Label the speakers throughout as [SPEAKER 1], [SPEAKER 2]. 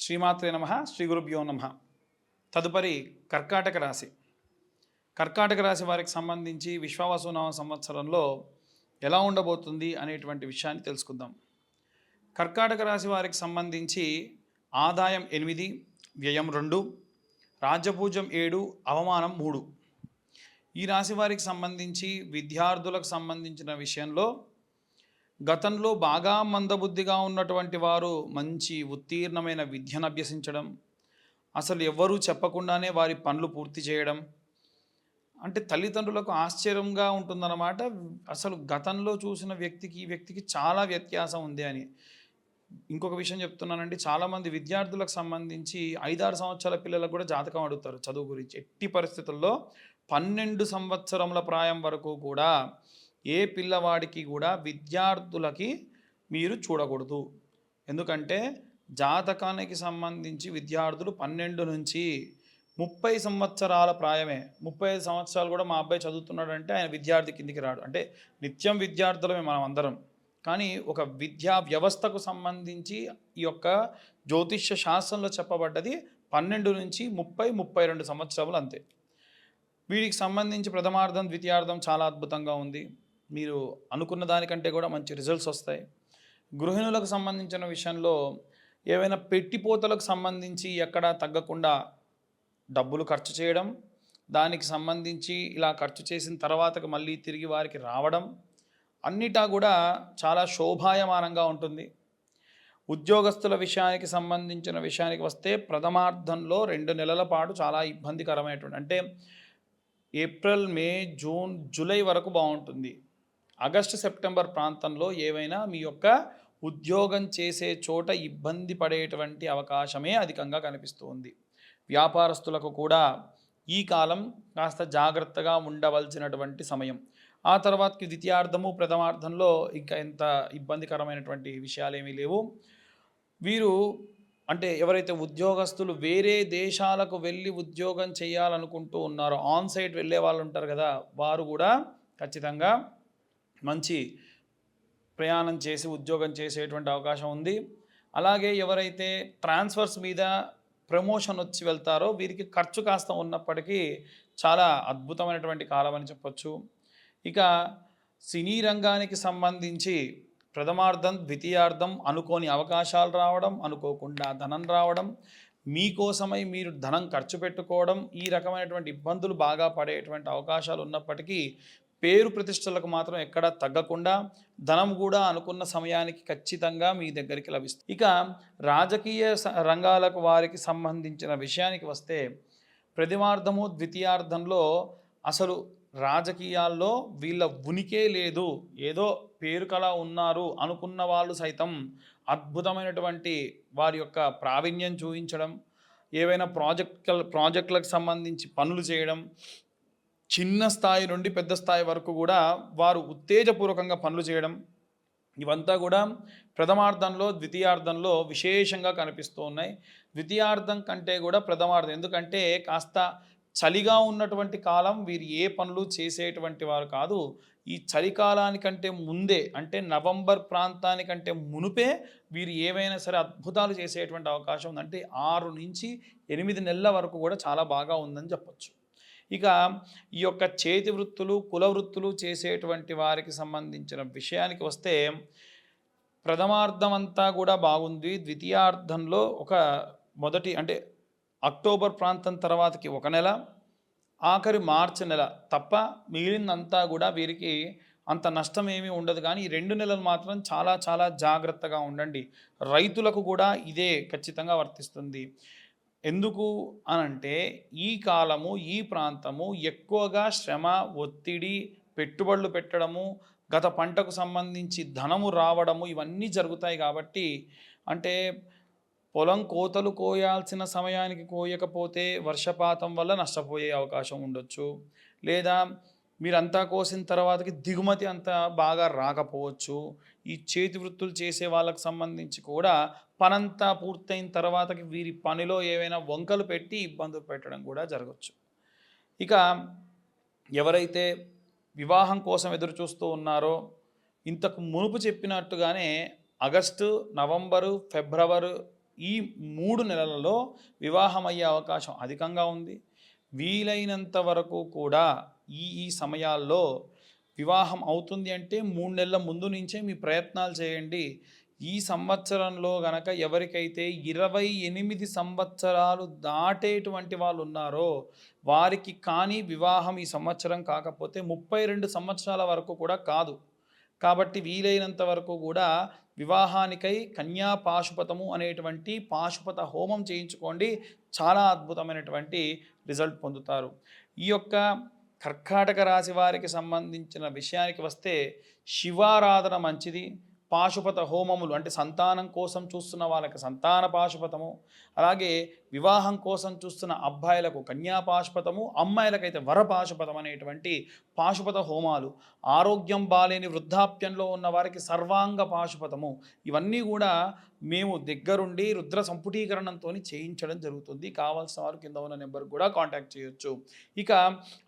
[SPEAKER 1] శ్రీమాత్రే నమ శ్రీ గురుభ్యో నమ. తదుపరి కర్కాటక రాశి. కర్కాటక రాశి వారికి సంబంధించి విశ్వావసునామ సంవత్సరంలో ఎలా ఉండబోతుంది అనేటువంటి విషయాన్ని తెలుసుకుందాం. కర్కాటక రాశి వారికి సంబంధించి ఆదాయం ఎనిమిది వ్యయం రెండు రాజ్యపూజ్యం ఏడు అవమానం మూడు. ఈ రాశి వారికి సంబంధించి విద్యార్థులకు సంబంధించిన విషయంలో గతంలో బాగా మందబుద్ధిగా ఉన్నటువంటి వారు మంచి ఉత్తీర్ణమైన విద్యను అభ్యసించడం అసలు ఎవ్వరూ చెప్పకుండానే వారి పనులు పూర్తి చేయడం అంటే తల్లిదండ్రులకు ఆశ్చర్యంగా ఉంటుందన్నమాట. అసలు గతంలో చూసిన వ్యక్తికి ఈ వ్యక్తికి చాలా వ్యత్యాసం ఉంది అని. ఇంకొక విషయం చెప్తున్నానండి. చాలామంది విద్యార్థులకు సంబంధించి ఐదారు సంవత్సరాల పిల్లలకు కూడా జాతకం అడుగుతారు చదువు గురించి. ఎట్టి పరిస్థితుల్లో పన్నెండు సంవత్సరముల ప్రాయం వరకు కూడా ఏ పిల్లవాడికి కూడా విద్యార్థులకి మీరు చూడకూడదు. ఎందుకంటే జాతకానికి సంబంధించి విద్యార్థులు పన్నెండు నుంచి ముప్పై సంవత్సరాల ప్రాయమే. ముప్పై ఐదు సంవత్సరాలు కూడా మా అబ్బాయి చదువుతున్నాడంటే ఆయన విద్యార్థి కిందికి రాడు. అంటే నిత్యం విద్యార్థులమే మనం అందరం. కానీ ఒక విద్యా వ్యవస్థకు సంబంధించి ఈ యొక్క జ్యోతిష్య శాస్త్రంలో చెప్పబడ్డది పన్నెండు నుంచి ముప్పై ముప్పై రెండు సంవత్సరాలు అంతే. వీటికి సంబంధించి ప్రథమార్థం ద్వితీయార్థం చాలా అద్భుతంగా ఉంది. మీరు అనుకున్న దానికంటే కూడా మంచి రిజల్ట్స్ వస్తాయి. గృహిణులకు సంబంధించిన విషయంలో ఏవైనా పెట్టిపోతలకు సంబంధించి ఎక్కడ తగ్గకుండా డబ్బులు ఖర్చు చేయడం దానికి సంబంధించి ఇలా ఖర్చు చేసిన తర్వాత మళ్ళీ తిరిగి వారికి రావడం అన్నిటా కూడా చాలా శోభాయమానంగా ఉంటుంది. ఉద్యోగస్తుల విషయానికి సంబంధించిన విషయానికి వస్తే ప్రథమార్థంలో రెండు నెలల పాటు చాలా ఇబ్బందికరమైనటువంటి అంటే ఏప్రిల్ మే జూన్ జూలై వరకు బాగుంటుంది. ఆగస్టు సెప్టెంబర్ ప్రాంతంలో ఏవైనా మీ యొక్క ఉద్యోగం చేసే చోట ఇబ్బంది పడేటువంటి అవకాశమే అధికంగా కనిపిస్తుంది. వ్యాపారస్తులకు కూడా ఈ కాలం కాస్త జాగ్రత్తగా ఉండవలసినటువంటి సమయం. ఆ తర్వాతకి ద్వితీయార్థము ప్రథమార్థంలో ఇంకా ఎంత ఇబ్బందికరమైనటువంటి విషయాలు ఏమీ లేవు. వీరు అంటే ఎవరైతే ఉద్యోగస్తులు వేరే దేశాలకు వెళ్ళి ఉద్యోగం చేయాలనుకుంటూ ఉన్నారో ఆన్ సైట్ వెళ్ళే వాళ్ళు ఉంటారు కదా వారు కూడా ఖచ్చితంగా మంచి ప్రయాణం చేసి ఉద్యోగం చేసేటువంటి అవకాశం ఉంది. అలాగే ఎవరైతే ట్రాన్స్ఫర్స్ మీద ప్రమోషన్ వచ్చి వెళ్తారో వీరికి ఖర్చు కాస్త ఉన్నప్పటికీ చాలా అద్భుతమైనటువంటి కాలం అని చెప్పొచ్చు. ఇక సినీ రంగానికి సంబంధించి ప్రథమార్థం ద్వితీయార్థం అనుకోని అవకాశాలు రావడం అనుకోకుండా ధనం రావడం మీకోసమై మీరు ధనం ఖర్చు పెట్టుకోవడం ఈ రకమైనటువంటి ఇబ్బందులు బాగా పడేటువంటి అవకాశాలు ఉన్నప్పటికీ పేరు ప్రతిష్టలకు మాత్రం ఎక్కడ తగ్గకుండా ధనం కూడా అనుకున్న సమయానికి ఖచ్చితంగా మీ దగ్గరికి లభిస్తుంది. ఇక రాజకీయ రంగాలకు వారికి సంబంధించిన విషయానికి వస్తే ప్రతిమార్థము ద్వితీయార్థంలో అసలు రాజకీయాల్లో వీళ్ళ ఉనికే లేదు. ఏదో పేరు కళ ఉన్నారు అనుకున్న వాళ్ళు సైతం అద్భుతమైనటువంటి వారి యొక్క ప్రావీణ్యం చూపించడం ఏవైనా ప్రాజెక్ట్ ప్రాజెక్టులకు సంబంధించి పనులు చేయడం చిన్న స్థాయి నుండి పెద్ద స్థాయి వరకు కూడా వారు ఉత్తేజపూర్వకంగా పనులు చేయడం ఇవంతా కూడా ప్రథమార్థంలో ద్వితీయార్థంలో విశేషంగా కనిపిస్తూ ఉన్నాయి. ద్వితీయార్థం కంటే కూడా ప్రథమార్థం ఎందుకంటే కాస్త చలిగా ఉన్నటువంటి కాలం వీరు ఏ పనులు చేసేటువంటి వారు కాదు. ఈ చలికాలానికంటే ముందే అంటే నవంబర్ ప్రాంతానికంటే మునుపే వీరు ఏవైనా సరే అద్భుతాలు చేసేటువంటి అవకాశం ఉందంటే ఆరు నుంచి ఎనిమిది నెలల వరకు కూడా చాలా బాగా ఉందని చెప్పొచ్చు. ఇక ఈ యొక్క చేతి వృత్తులు కుల వృత్తులు చేసేటువంటి వారికి సంబంధించిన విషయానికి వస్తే ప్రథమార్థం అంతా కూడా బాగుంది. ద్వితీయార్థంలో ఒక మొదటి అంటే అక్టోబర్ ప్రాంతం తర్వాతకి ఒక నెల ఆఖరి మార్చి నెల తప్ప మిగిలినంతా కూడా వీరికి అంత నష్టం ఏమీ ఉండదు. కానీ ఈ రెండు నెలలు మాత్రం చాలా చాలా జాగ్రత్తగా ఉండండి. రైతులకు కూడా ఇదే ఖచ్చితంగా వర్తిస్తుంది. ఎందుకు అనంటే ఈ కాలము ఈ ప్రాంతము ఎక్కువగా శ్రమ ఒత్తిడి పెట్టుబడులు పెట్టడము గత పంటకు సంబంధించి ధనము రావడము ఇవన్నీ జరుగుతాయి కాబట్టి అంటే పొలం కోతలు కోయాల్సిన సమయానికి కోయకపోతే వర్షపాతం వల్ల నష్టపోయే అవకాశం ఉండొచ్చు. లేదా మీరంతా కోసిన తర్వాతకి దిగుమతి అంత బాగా రాకపోవచ్చు. ఈ చేతి వృత్తులు చేసే వాళ్ళకి సంబంధించి కూడా పనంతా పూర్తయిన తర్వాతకి వీరి పనిలో ఏవైనా వంకలు పెట్టి ఇబ్బందులు పెట్టడం కూడా జరగచ్చు. ఇక ఎవరైతే వివాహం కోసం ఎదురు చూస్తూ ఉన్నారో ఇంతకు మునుపు చెప్పినట్టుగానే ఆగస్టు నవంబరు ఫిబ్రవరి ఈ మూడు నెలలలో వివాహం అయ్యే అవకాశం అధికంగా ఉంది. వీలైనంత వరకు కూడా ఈ ఈ సమయాల్లో వివాహం అవుతుంది అంటే మూడు నెలల ముందు నుంచే మీ ప్రయత్నాలు చేయండి. ఈ సంవత్సరంలో గనక ఎవరికైతే ఇరవై ఎనిమిది సంవత్సరాలు దాటేటువంటి వాళ్ళు ఉన్నారో వారికి కానీ వివాహం ఈ సంవత్సరం కాకపోతే ముప్పై రెండు సంవత్సరాల వరకు కూడా కాదు. కాబట్టి వీలైనంత వరకు కూడా వివాహానికై కన్యా పాశుపతము అనేటువంటి పాశుపత హోమం చేయించుకోండి. చాలా అద్భుతమైనటువంటి రిజల్ట్ పొందుతారు. ఈ యొక్క కర్కాటక రాశి వారికి సంబంధించిన విషయానికి వస్తే శివారాధన మంచిది. పాశుపత హోమములు అంటే సంతానం కోసం చూస్తున్న వాళ్ళకి సంతాన పాశుపతము అలాగే వివాహం కోసం చూస్తున్న అబ్బాయిలకు కన్యా పాశుపతము అమ్మాయిలకైతే వర పాశుపతం అనేటువంటి పాశుపత హోమాలు. ఆరోగ్యం బాలేని వృద్ధాప్యంలో ఉన్న వారికి సర్వాంగ పాశుపతము. ఇవన్నీ కూడా మేము దగ్గరుండి రుద్ర సంపుటీకరణంతో చేయించడం జరుగుతుంది. కావాల్సిన వారు కింద ఉన్న నెంబర్ కూడా కాంటాక్ట్ చేయొచ్చు. ఇక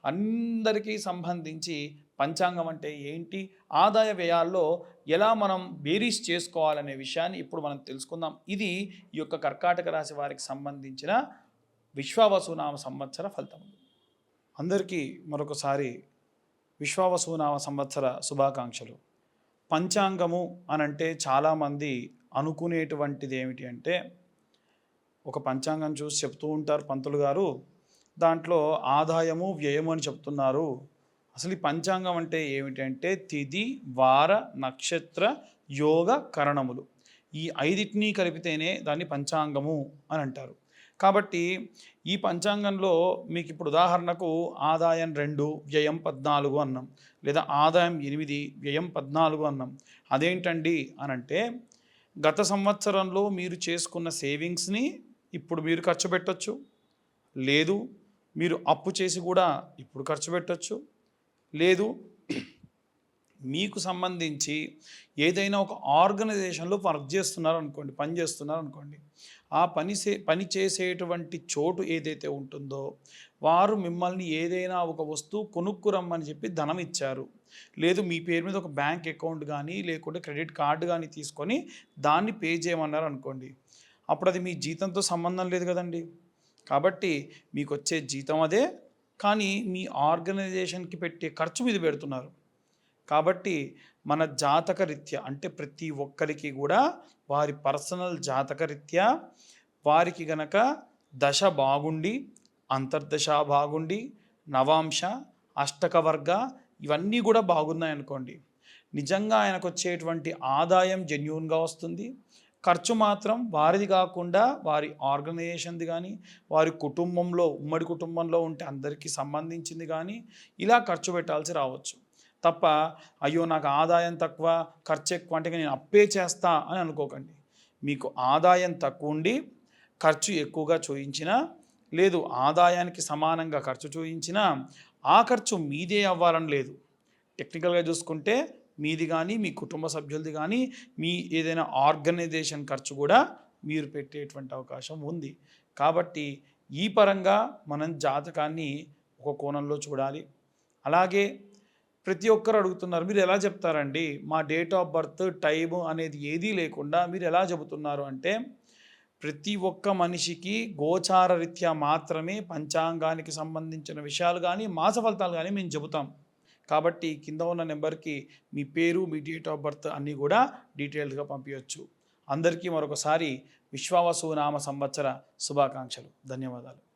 [SPEAKER 1] అందరికీ సంబంధించి పంచాంగం అంటే ఏంటి? ఆదాయ వ్యయాల్లో ఎలా మనం బేరీస్ చేసుకోవాలనే విషయాన్ని ఇప్పుడు మనం తెలుసుకుందాం. ఇది ఈ యొక్క కర్కాటక రాశి వారికి సంబంధించిన విశ్వావసునామ సంవత్సర ఫలితం. అందరికీ మరొకసారి విశ్వావసునామ సంవత్సర శుభాకాంక్షలు. పంచాంగము అని అంటే చాలామంది అనుకునేటువంటిది ఏమిటి అంటే ఒక పంచాంగం చూసి చెప్తూ ఉంటారు పంతులు గారు దాంట్లో ఆదాయము వ్యయము అని చెప్తున్నారు. అసలు ఈ పంచాంగం అంటే ఏమిటంటే తిది వార నక్షత్ర యోగ కరణములు. ఈ ఐదిటిని కలిపితేనే దాన్ని పంచాంగము అని అంటారు. కాబట్టి ఈ పంచాంగంలో మీకు ఇప్పుడు ఉదాహరణకు ఆదాయం రెండు వ్యయం పద్నాలుగు అన్నాం లేదా ఆదాయం ఎనిమిది వ్యయం పద్నాలుగు అన్నాం. అదేంటండి అని అంటే గత సంవత్సరంలో మీరు చేసుకున్న సేవింగ్స్ని ఇప్పుడు మీరు ఖర్చు పెట్టచ్చు. లేదు మీరు అప్పు చేసి కూడా ఇప్పుడు ఖర్చు పెట్టచ్చు. లేదు. మీకు సంబంధించి ఏదైనా ఒక ఆర్గనైజేషన్లో వర్క్ చేస్తున్నారు అనుకోండి పని చేస్తున్నారు అనుకోండి ఆ పని చే పని చేసేటువంటి చోటు ఏదైతే ఉంటుందో వారు మిమ్మల్ని ఏదైనా ఒక వస్తువు కొనుక్కురమ్మని చెప్పి ధనం ఇచ్చారు. లేదు మీ పేరు మీద ఒక బ్యాంక్ అకౌంట్ కానీ లేకుంటే క్రెడిట్ కార్డు కానీ తీసుకొని దాన్ని పే చేయమన్నారు అనుకోండి అప్పుడు అది మీ జీతంతో సంబంధం లేదు కదండి. కాబట్టి మీకు వచ్చే జీతం అదే కానీ మీ ఆర్గనైజేషన్కి పెట్టే ఖర్చు మీద పెడుతున్నారు. కాబట్టి మన జాతక రీత్యా అంటే ప్రతి ఒక్కరికి కూడా వారి పర్సనల్ జాతక రీత్యా వారికి గనక దశ బాగుండి అంతర్దశ బాగుండి నవాంశ అష్టకవర్గ ఇవన్నీ కూడా బాగున్నాయి అనుకోండి నిజంగా ఆయనకు వచ్చేటువంటి ఆదాయం జెన్యున్గా వస్తుంది. ఖర్చు మాత్రం వారిది కాకుండా వారి ఆర్గనైజేషన్ది కానీ వారి కుటుంబంలో ఉమ్మడి కుటుంబంలో ఉంటే అందరికీ సంబంధించింది కానీ ఇలా ఖర్చు పెట్టాల్సి రావచ్చు. తప్ప అయ్యో నాకు ఆదాయం తక్కువ ఖర్చు ఎక్కువ అంటే నేను అప్పే చేస్తా అని అనుకోకండి. మీకు ఆదాయం తక్కువ ఉండి ఖర్చు ఎక్కువగా చూయించినా లేదు ఆదాయానికి సమానంగా ఖర్చు చూయించినా ఆ ఖర్చు మీదే అవ్వాలని లేదు. టెక్నికల్గా చూసుకుంటే మీది కానీ మీ కుటుంబ సభ్యులది కానీ మీ ఏదైనా ఆర్గనైజేషన్ ఖర్చు కూడా మీరు పెట్టేటువంటి అవకాశం ఉంది. కాబట్టి ఈ పరంగా మనం జాతకాన్ని ఒక కోణంలో చూడాలి. అలాగే ప్రతి ఒక్కరు అడుగుతున్నారు మీరు ఎలా చెప్తారండి? మా డేట్ ఆఫ్ బర్త్ టైము అనేది ఏదీ లేకుండా మీరు ఎలా చెబుతున్నారు అంటే ప్రతి ఒక్క మనిషికి గోచార రీత్యా మాత్రమే పంచాంగానికి సంబంధించిన విషయాలు కానీ మాస ఫలితాలు కానీ మేము చెబుతాం. కాబట్టి కింద ఉన్న నెంబర్కి మీ పేరు మీ డేట్ ఆఫ్ బర్త్ అన్నీ కూడా డీటెయిల్డ్గా పంపించవచ్చు అందరికీ మరొకసారి విశ్వావసు నామ సంవత్సర శుభాకాంక్షలు. ధన్యవాదాలు.